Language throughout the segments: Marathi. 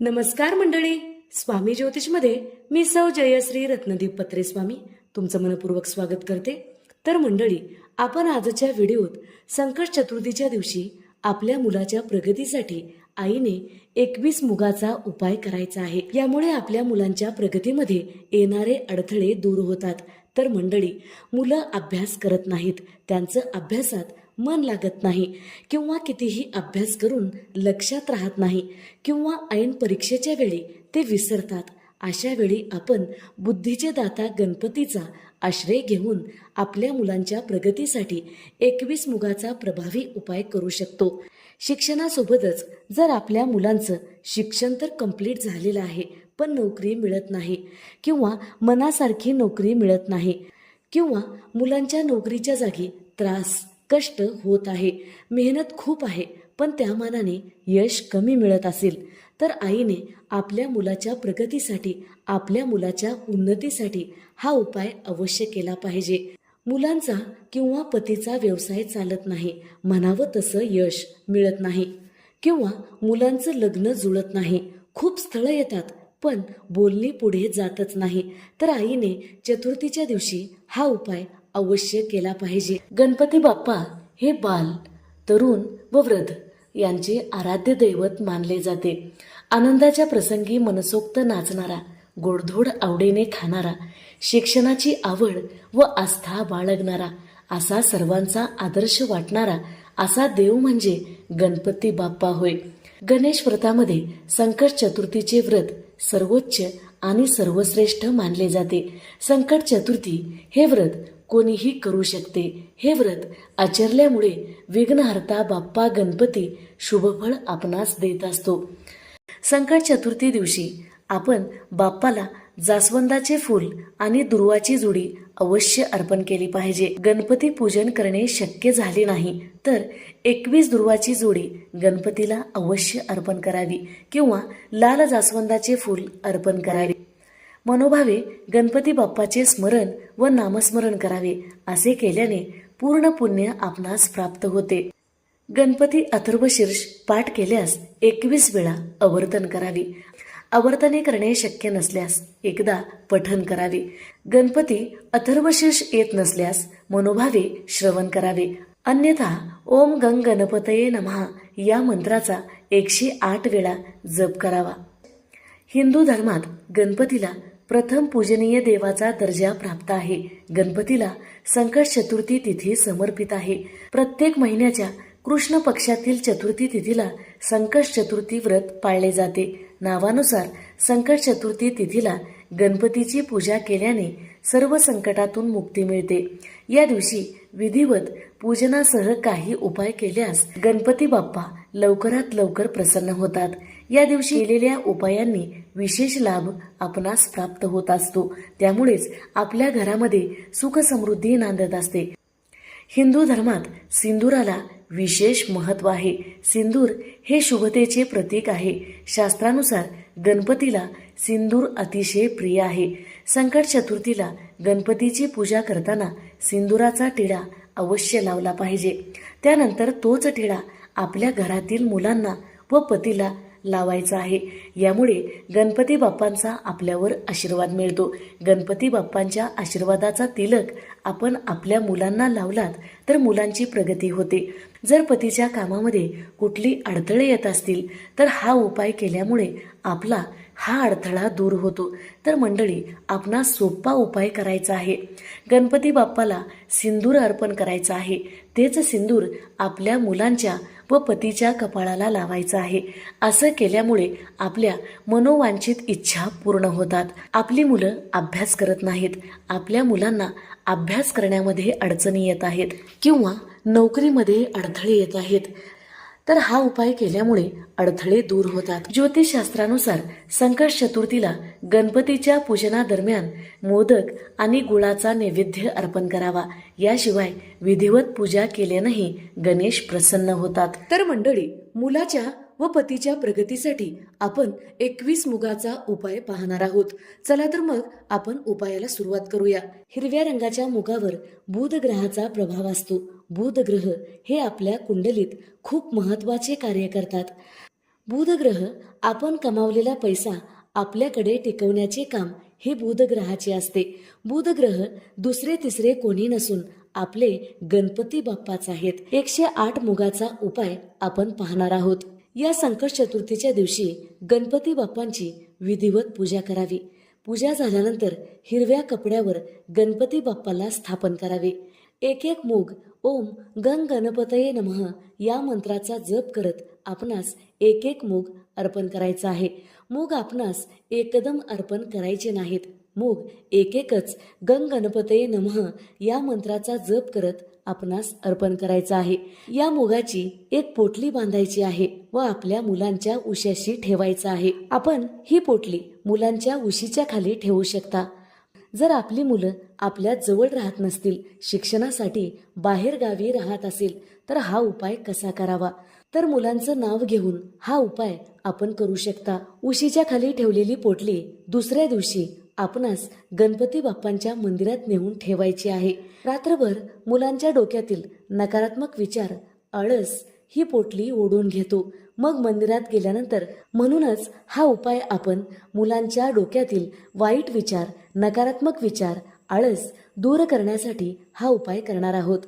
नमस्कार मंडळी. स्वामी ज्योतिषमध्ये मी सौ जयश्री रत्नदीप पत्रे स्वामी तुमचं मनपूर्वक स्वागत करते. तर मंडळी आपण आजच्या व्हिडिओत संकट चतुर्थीच्या दिवशी आपल्या मुलाच्या प्रगतीसाठी आईने एकवीस मुगाचा उपाय करायचा आहे. यामुळे आपल्या मुलांच्या प्रगतीमध्ये येणारे अडथळे दूर होतात. तर मंडळी मुलं अभ्यास करत नाहीत. त्यांचं अभ्यासात मन लागत नाही किंवा कितीही अभ्यास करून लक्षात राहत नाही किंवा ऐन परीक्षेच्या वेळी ते विसरतात. अशा वेळी आपण बुद्धीचे दाता गणपतीचा आश्रय घेऊन आपल्या मुलांच्या प्रगतीसाठी एकवीस मुगाचा प्रभावी उपाय करू शकतो. शिक्षणासोबतच जर आपल्या मुलांचं शिक्षण तर कंप्लीट झालेलं आहे पण नोकरी मिळत नाही किंवा मनासारखी नोकरी मिळत नाही किंवा मुलांच्या नोकरीच्या जागी त्रास कष्ट होत आहे मेहनत खूप आहे पण त्या मानाने यश कमी मिळत असेल. तर आईने आपल्या मुलाच्या प्रगतीसाठी आपल्या मुलाच्या उन्नतीसाठी हा उपाय अवश्य केला पाहिजे. मुलांचा किंवा पतीचा व्यवसाय चालत नाही म्हणावं तसं यश मिळत नाही. किंवा मुलांचं लग्न जुळत नाही खूप स्थळं येतात पण बोलणी पुढे जातच नाही. तर आईने चतुर्थीच्या दिवशी हा उपाय अवश्य केला पाहिजे. गणपती बाप्पा हे बाल तरुण व वृद्ध यांचे आराध्य दैवत मानले जाते. आनंदाच्या प्रसंगी मनसोक्त नाचणारा गोडधोड आवडीने खाणारा शिक्षणाची आवड व आस्था बाळगणारा असा सर्वांचा आदर्श वाटणारा असा देव म्हणजे गणपती बाप्पा होय. गणेश व्रतामध्ये संकट चतुर्थीचे व्रत सर्वोच्च आणि सर्वश्रेष्ठ मानले जाते. संकट चतुर्थी हे व्रत कोणीही करू शकते. हे व्रत आचरल्यामुळे विघ्नहर्ता बाप्पा गणपती शुभफळ आपणास देत असतो. संकट चतुर्थी दिवशी आपण बाप्पाला जास्वंदाचे फूल आणि दुर्वाची जुडी अवश्य अर्पण केली पाहिजे. गणपती पूजन करणे शक्य झाले नाही तर एकवीस दुर्वाची जोडी गणपतीला अवश्य अर्पण करावी किंवा लाल जास्वंदाचे फूल अर्पण करावे. मनोभावे गणपती बाप्पाचे स्मरण व नामस्मरण करावे असे केल्याने पूर्ण पुण्य आपणास प्राप्त होते. गणपती अथर्वशीर्ष पाठ केल्यास एकवीस वेळा आवर्तन करावी. आवर्तने करणे शक्य नसल्यास एकदा पठन करावे. गणपती अथर्वशीर्ष येत नसल्यास मनोभावे श्रवण करावे. अन्यथा ओम गंग गणपतये नमहा या मंत्राचा एकशे आठ वेळा जप करावा. हिंदू धर्मात गणपतीला प्रथम पूजनीय देवाचा दर्जा प्राप्त आहे. गणपतीला संकट चतुर्थी तिथी समर्पित आहे. प्रत्येक महिन्याच्या कृष्ण पक्षातील चतुर्थी तिथीला संकट चतुर्थी व्रत पाळले जाते. नावानुसार संकट चतुर्थी तिथीला गणपतीची पूजा केल्याने सर्व संकटातून मुक्ती मिळते. या दिवशी विधिवत पूजनासह काही उपाय केल्यास गणपती बाप्पा लवकरात लवकर प्रसन्न होतात. या दिवशी केलेल्या उपायांनी विशेष लाभ आपणास प्राप्त होत असतो. त्यामुळेच आपल्या घरामध्ये सुख समृद्धी नांदत असते. हिंदू धर्मात सिंदुराला विशेष महत्त्व आहे. सिंदूर हे शुभतेचे प्रतीक आहे. शास्त्रानुसार गणपतीला सिंदूर अतिशय प्रिय आहे. संकट चतुर्थीला गणपतीची पूजा करताना सिंदुराचा टिळा अवश्य लावला पाहिजे. त्यानंतर तोच टिळा आपल्या घरातील मुलांना व पतीला लावायचा आहे. यामुळे गणपती बाप्पांचा आपल्यावर आशीर्वाद मिळतो. गणपती बाप्पांच्या आशीर्वादाचा तिलक आपण आपल्या मुलांना लावलात तर मुलांची प्रगती होते. जर पतीच्या कामामध्ये कुठली अडथळे येत असतील तर हा उपाय केल्यामुळे आपला हा अडथळा दूर होतो. तर मंडळी आपणा सोपा उपाय करायचा आहे. गणपती बाप्पाला सिंदूर अर्पण करायचं आहे. तेच सिंदूर आपल्या मुलांच्या व पतीच्या कपाळाला लावायचं आहे. असं केल्यामुळे आपल्या मनोवांछित इच्छा पूर्ण होतात. आपली मुलं अभ्यास करत नाहीत. आपल्या मुलांना अभ्यास करण्यामध्ये अडचणी येत आहेत किंवा नोकरीमध्ये अडथळे येत आहेत. तर हा उपाय केल्यामुळे अडथळे दूर होतात. ज्योतिषशास्त्रानुसार संकट चतुर्थीला गणपतीच्या पूजनादरम्यान मोदक आणि गुळाचा नैवेद्य अर्पण करावा. याशिवाय विधिवत पूजा केल्यानेही गणेश प्रसन्न होतात. तर मंडळी मुलाच्या व पतीच्या प्रगतीसाठी आपण एकवीस मुगाचा उपाय पाहणार आहोत. चला तर मग आपण उपायाला सुरुवात करूया. हिरव्या रंगाच्या मुगावर बुध ग्रहाचा प्रभाव असतो. बुध ग्रह हे आपल्या कुंडलीत खूप महत्त्वाचे कार्य करतात. बुधग्रह आपण कमावलेला पैसा आपल्याकडे टिकवण्याचे काम हे बुधग्रहाचे असते. बुधग्रह दुसरे तिसरे कोणी नसून आपले गणपती बाप्पाच आहेत. एकशे आठ मुगाचा उपाय आपण पाहणार आहोत. या संकट चतुर्थीच्या दिवशी गणपती बाप्पांची विधिवत पूजा करावी. पूजा झाल्यानंतर हिरव्या कपड्यावर गणपती बाप्पाला स्थापन करावे. एक एक मूग ओम गंग गणपतये नमः या मंत्राचा जप करत आपणास एक एक मूग अर्पण करायचा आहे. मूग आपणास एकदम अर्पण करायचे नाहीत. मूग एक एकच गंग गणपतये नमः या मंत्राचा जप करत आपणास अर्पण करायचा आहे. या मुगाची एक पोटली बांधायची आहे व आपल्या मुलांच्या उशाशी ठेवायचं आहे. आपण ही पोटली मुलांच्या उशीच्या खाली ठेवू शकता. जर आपली मुलं आपल्या जवळ राहत नसतील शिक्षणासाठी बाहेर गावी राहत असेल तर हा उपाय कसा करावा? तर मुलांचं नाव घेऊन हा उपाय आपण करू शकता. उशीच्या खाली ठेवलेली पोटली दुसऱ्या दिवशी आपणास गणपती बाप्पांच्या मंदिरात नेऊन ठेवायची आहे. रात्रभर मुलांच्या डोक्यातील नकारात्मक विचार आळस ही पोटली ओढून घेतो. मग मंदिरात गेल्यानंतर म्हणूनच हा उपाय आपण मुलांच्या डोक्यातील वाईट विचार नकारात्मक विचार आळस दूर करण्यासाठी हा उपाय करणार आहोत.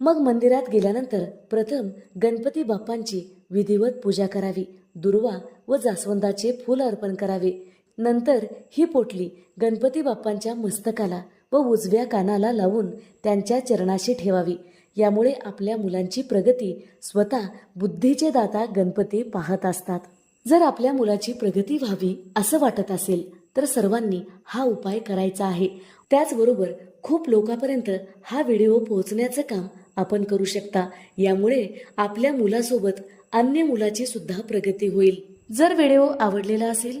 मग मंदिरात गेल्यानंतर प्रथम गणपती बाप्पांची विधिवत पूजा करावी. दुर्वा व जास्वंदाचे फूल अर्पण करावे. नंतर ही पोटली गणपती बाप्पांच्या मस्तकाला व उजव्या कानाला लावून त्यांच्या चरणाशी ठेवावी. यामुळे आपल्या मुलांची प्रगती स्वतः बुद्धीचे दाता गणपती पाहत असतात. जर आपल्या मुलाची प्रगती व्हावी असं वाटत असेल तर सर्वांनी हा उपाय करायचा आहे. त्याचबरोबर खूप लोकांपर्यंत हा व्हिडिओ पोहोचण्याचं काम आपण करू शकता. यामुळे आपल्या मुलासोबत अन्य मुलाची सुद्धा प्रगती होईल. जर व्हिडिओ आवडलेला असेल